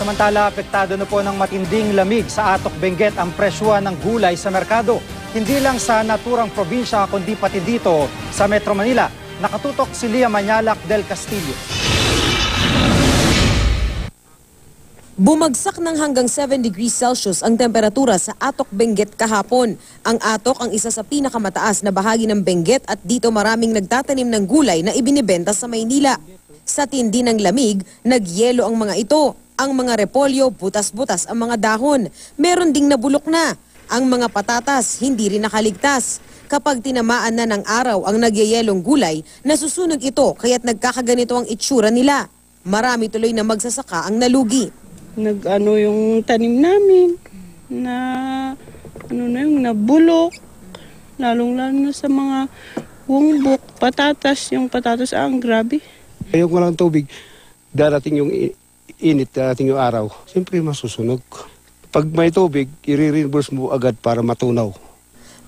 Samantala, apektado na po ng matinding lamig sa Atok Benguet ang presyohan ng gulay sa merkado. Hindi lang sa naturang probinsya kundi pati dito sa Metro Manila. Nakatutok si Lia Manyalak del Castillo. Bumagsak ng hanggang 7 degrees Celsius ang temperatura sa Atok Benguet kahapon. Ang Atok ang isa sa pinakamataas na bahagi ng Benguet at dito maraming nagtatanim ng gulay na ibinibenta sa Maynila. Sa tindi ng lamig, nagyelo ang mga ito. Ang mga repolyo, butas-butas ang mga dahon. Meron ding nabulok na. Ang mga patatas, hindi rin nakaligtas. Kapag tinamaan na ng araw ang nagyayelong gulay, nasusunog ito kaya't nagkakaganito ang itsura nila. Marami tuloy na magsasaka ang nalugi. nag-ano yung tanim namin na ano na yung nabulok lalong lalo na sa mga bumbok, patatas, yung patatas ah, ang grabe. Yung walang tubig, darating yung init, darating yung araw, siyempre masusunog. Pag may tubig, i-reimburse mo agad para matunaw.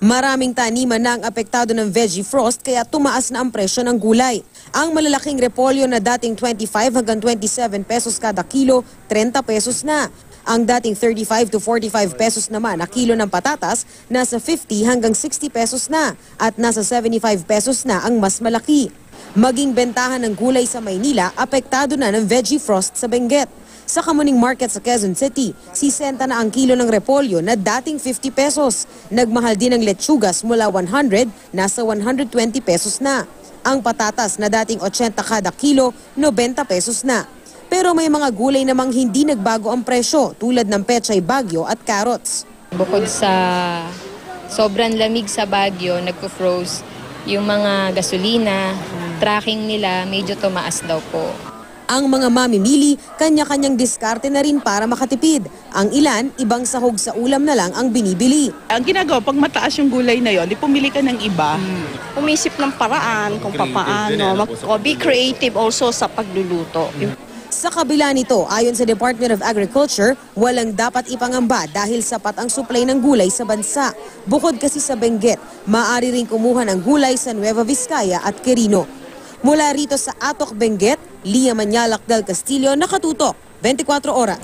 Maraming taniman na ang apektado ng veggie frost kaya tumaas na ang presyo ng gulay. Ang malalaking repolyo na dating 25 hanggang 27 pesos kada kilo, 30 pesos na. Ang dating 35 to 45 pesos naman na kilo ng patatas, nasa 50 hanggang 60 pesos na at nasa 75 pesos na ang mas malaki. Maging bentahan ng gulay sa Maynila, apektado na ng veggie frost sa Benguet. Sa Kamuning Market sa Quezon City, sisenta na ang kilo ng repolyo na dating 50 pesos. Nagmahal din ang lechugas mula 100, nasa 120 pesos na. Ang patatas na dating 80 kada kilo, 90 pesos na. Pero may mga gulay namang hindi nagbago ang presyo tulad ng pechay bagyo at carrots. Bukod sa sobrang lamig sa Baguio, nagpo-froze yung mga gasolina, tracking nila medyo tumaas daw po. Ang mga mamimili, kanya-kanyang diskarte na rin para makatipid. Ang ilan, ibang sahog sa ulam na lang ang binibili. Ang ginagawa, pag mataas yung gulay na yon, di pumili ka ng iba. umisip ng paraan kung papaano. Mag, o be creative also sa pagluluto. Sa kabila nito, ayon sa Department of Agriculture, walang dapat ipangamba dahil sapat ang supply ng gulay sa bansa. Bukod kasi sa Benguet, maaari ring kumuha ng gulay sa Nueva Vizcaya at Quirino. Mula rito sa Atok, Benguet, Lia Manyalak del Castillo, nakatutok, 24 oras.